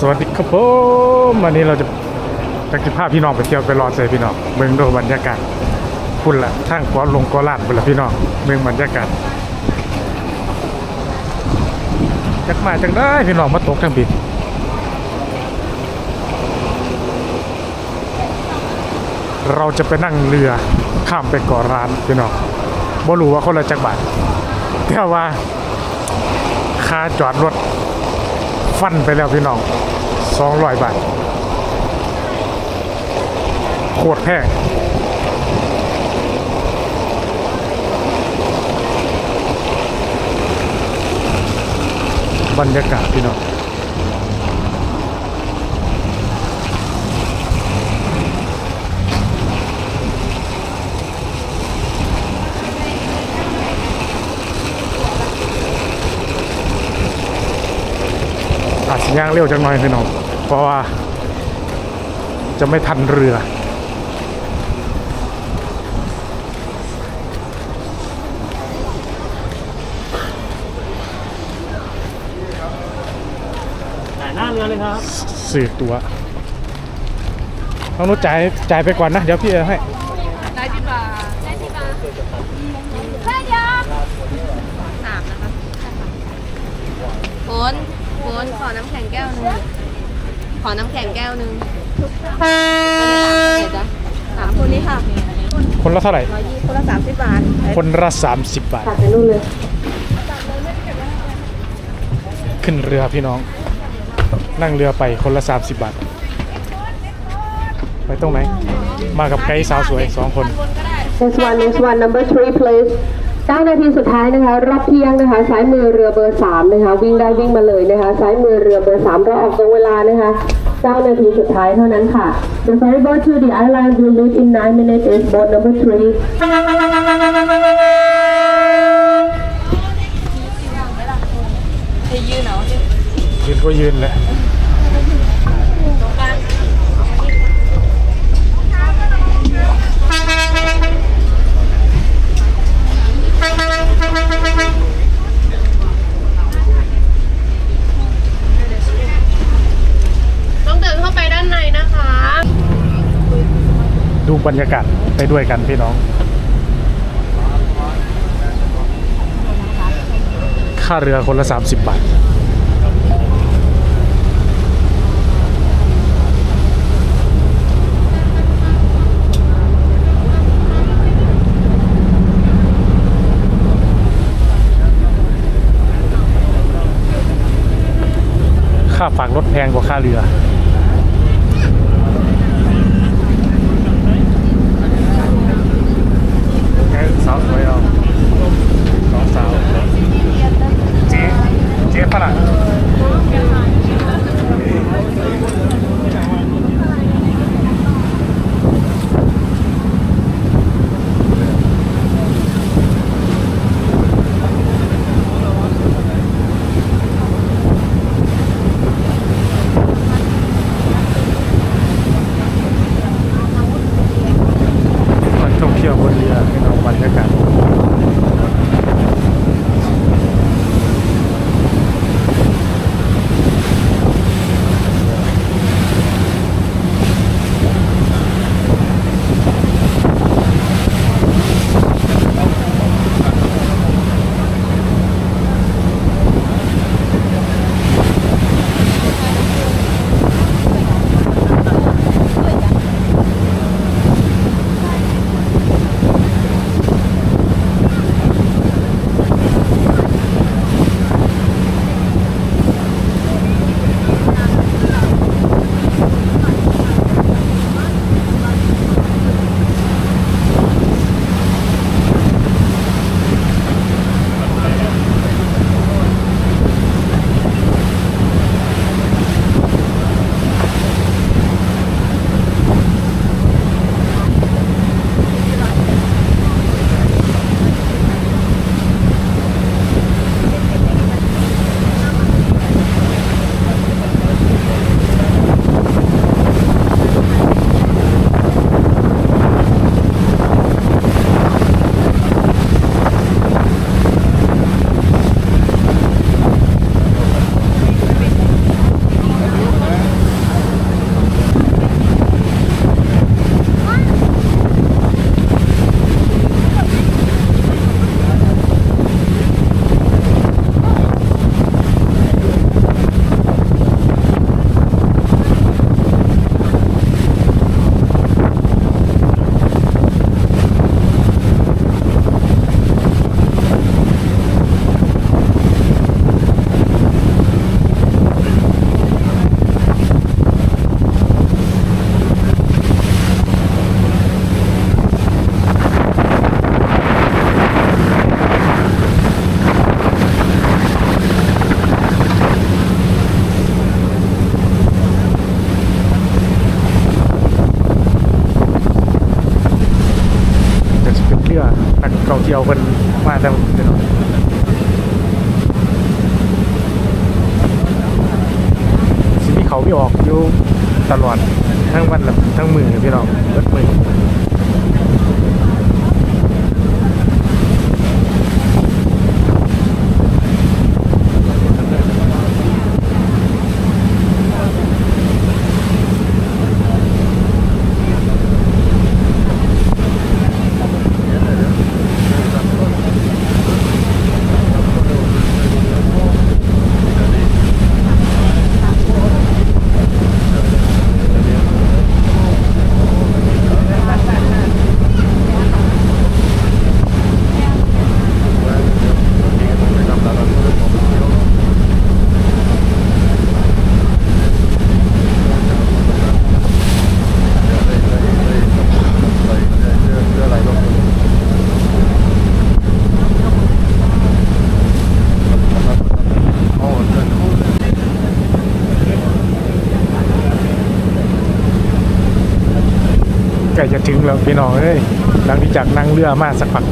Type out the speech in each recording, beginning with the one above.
สวัสดีครับผมวันนี้เราจะจักรภาพพี่น้องไปเที่ยวไปรอเจอพี่น้องเมืองดูบรรยากาศพุ่นละทางกอลงกอลาดพุ่นละพี่น้องเมืองบรรยากาศจักมาจังได้พี่น้องมาตกทั้งปีเราจะไปนั่งเรือข้ามไปกาะร้านพี่น้องบ่รู้ว่าคนละจักบาทแต่ว่าค่าจอดรถ ฟันไปแล้วพี่น้องสองร้อยบาทโคตรแพงบรรยากาศพี่น้อง อาจจะ ย่างเร็วจังหน่อยพี่น้อง เพราะว่าจะไม่ทันเรือ แต่หน้าเรือเลยครับสื่อตัวน้องนุชจ่ายจ่ายไปก่อนนะ เดี๋ยวพี่เอาให้ ได้ที่บาได้ที่บาได้ยาสามนะคะฝน ฝนขอน้ำแข็งแก้วหนึงขอน้ำแข็งแก้วหนึงอันนี้สามเท่าไหร่จ๊ะสามคนนี้ค่ะคนละเท่าไหร่ ร้อยยี่คนละสามสิบบาทคนละ30 บาท ตัดไปนู่นเลย ขึ้นเรือพี่น้อง นั่งเรือไปคนละ 30 บาท ไปตรงไหน มากับไกด์สาวสวยสองคน next one next one number three please เก้านาทีสุดท้ายนะคะ รอบเที่ยงนะคะซ้ายมือเรือเบอร์สามนะคะ วิ่งได้วิ่งมาเลยนะคะซ้ายมือเรือเบอร์สามเราออกตรงเวลานะคะเก้านาทีสุดท้ายเท่านั้นค่ะ The ferry boat to the island will leave in nine minutes is boat number three จะยืนเหรอยืนก็ยืนแหละ ต้องเดินเข้าไปด้านในนะคะ ดู บรรยากาศไปด้วยกันพี่น้อง ค่าเรือคนละ 30 บาทค่าฝากรถแพงกว่าค่าเรือ ยวกันมาแต่พี่น้องสิมีเขาไม่ออกอยู่ตลอดทั้งวันละทั้งมือพี่น้องรถมือ พี่น้องเอ้ยหลังที่จากนั่งเรือมาสักพัก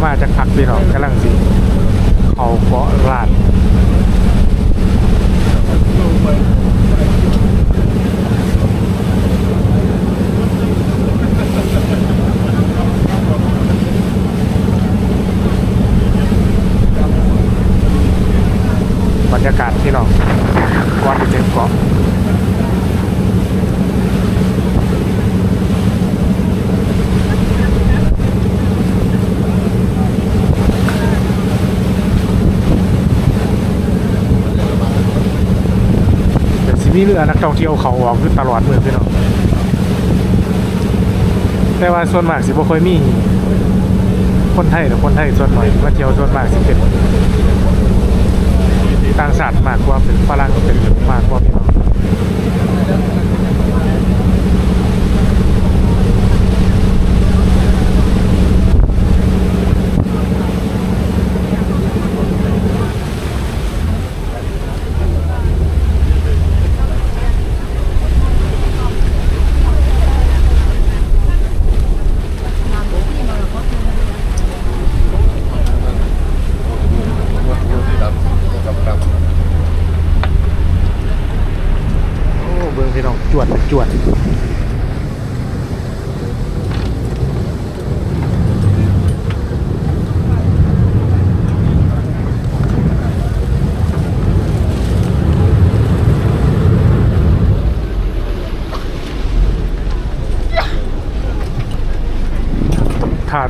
เรือมาจะพักพี่น้องกำลังสิเขาเกาะลาดบรรยากาศพี่น้องก่อนจะถึงเกาะ แต่สิมีเรือนักท่องเที่ยวเขาออกคือตลอดเมืองพี่น้องแต่ว่าส่วนมากสิบ่ค่อยมี คนไทยหรือคนไทยส่วนหน่อยมาเที่ยวส่วนมากสิเป็นต่างชาติมากกว่าเป็นฝรั่งเป็นมากกว่าพี่น้องโอ้เบิ่งพี่น้องจวดจวด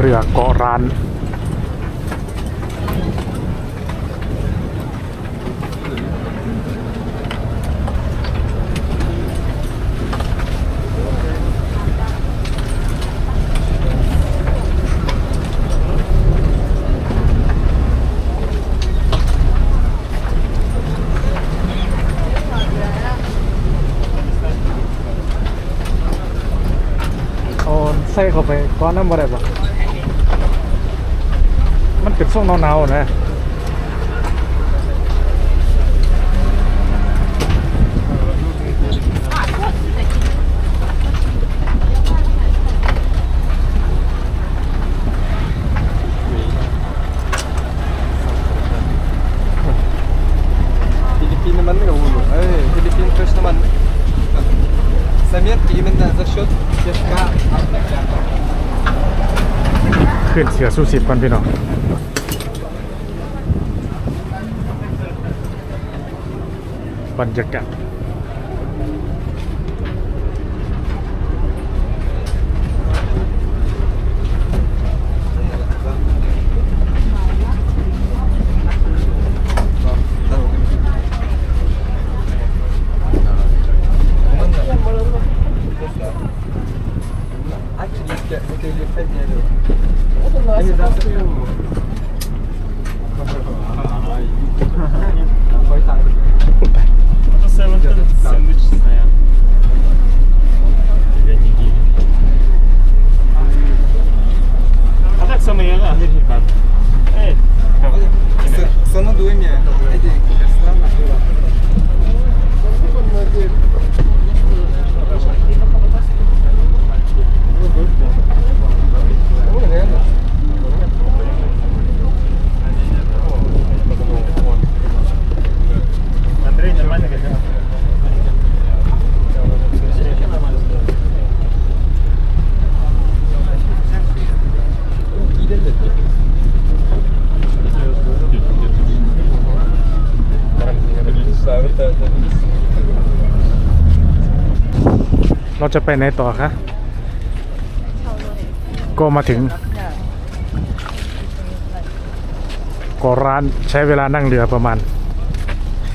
เรือเกาะร้านเอาใส่เข้าไปก้อนน้ำบ่ได้บ่มัน เป็นช่วงเนาๆนะขึ้นเสือสู้สิบกันพี่น้อง บรรยากาศ จะไปไหนต่อคะก็มาถึงเกาะร้านใช้เวลานั่งเรือประมาณ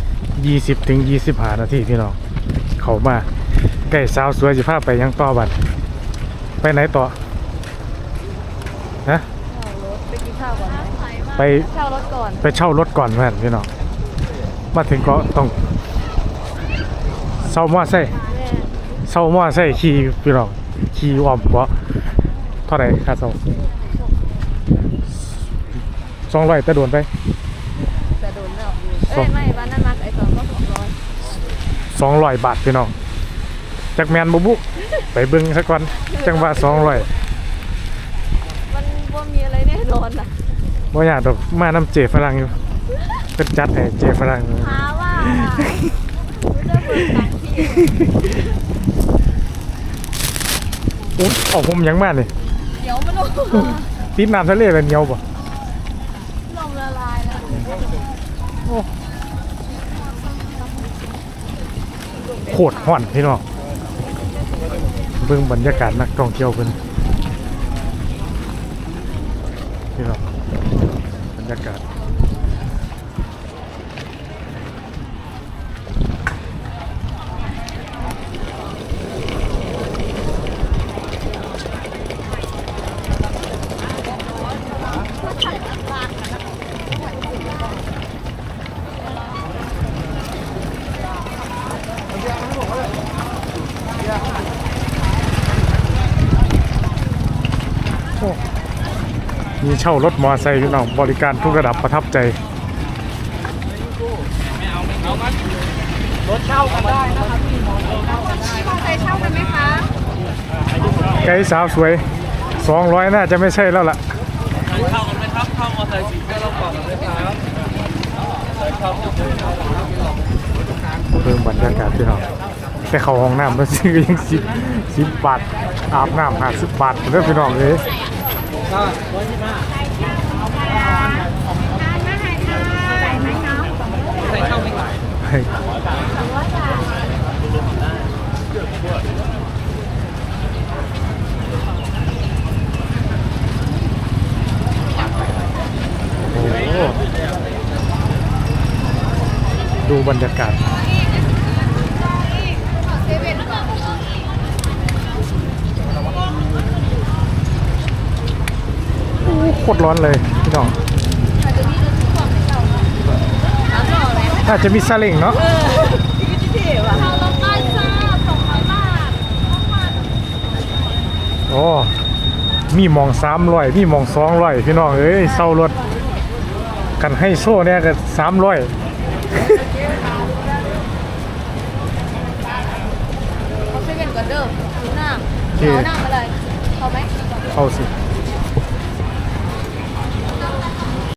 20ถึง25 นาทีพี่น้อง เขามาใกล้สาวสวยจะพาไปยังต่อบัดไปไหนต่อฮะไปกินข้าวก่อนไหมไปเช่ารถก่อนไปเช่ารถก่อนเพื่อนพี่น้องมาถึงก็ต้องเช่ามอไซ ค์เช่ามอไซค์ขี่พี่น้องขี่อ้อมเกาะเท่าไหร่ค่าเช่าสองร้อยแต่โดนไปจะโดนแล้วเอ้ยไม่บ้านนั้นมาไอ้สองก็สองร้อยสองร้อยบาทพี่น้องจากแมนบุบุไปเบิ้งสักก่อนจังว่าสองร้อยมันว่ามีอะไรแน่นอนอะว่าอยากดอกมาน้ำเจฝรั่งอยู่เป็นจัดให้เจฝรั่งหาว่าจะเปิดตัง ค์พี่อุ๊ยเอาผมยังมานี่เดี๋ยวมันลงติดน้ำทะเลแล้วเหนียวบ่ลมละลายแล้วโคตรห่อนพี่น้องเบิ่งบรรยากาศนักท่องเที่ยวเพิ่นพี่น้องบรรยากาศ มีเช่ารถมอไซค์พี่น้องบริการทุกระดับประทับใจใครเช่ากันไหมคะไกด์สาวสวย200น่าจะไม่ใช่แล้วล่ะเข้ากันไหมครับเข้ามอเตอร์ไซค์สีก็ต้องบอกกันไหมครับเพิ่มบรรยากาศพี่น้องแต่เข้าห้องน้ำมาซื้อยังสิบสิบบาทอาบน้ำห้าสิบบาทเด้อพี่น้องเลย ทอดร้อยยี่ห้าใส่ข้าไม่ขายโอ้โหดูบรรยากาศ เซเว่นก็ โคตรร้อนเลยพี่น้องน่าจะมีซาเล้งเนาะเราลดได้จ้าสองร้อยบาทโอ้ มีหมองสามร้อยมีหมองสองร้อยพี่น้องเอ้ยเศร้ารถ กันให้โซ่เนี่ยก็สามร้อยเขาเซเว่นก่อนเด้อหน้าโอเคเอาหน้ามาเลยเอาไหมเอาสิ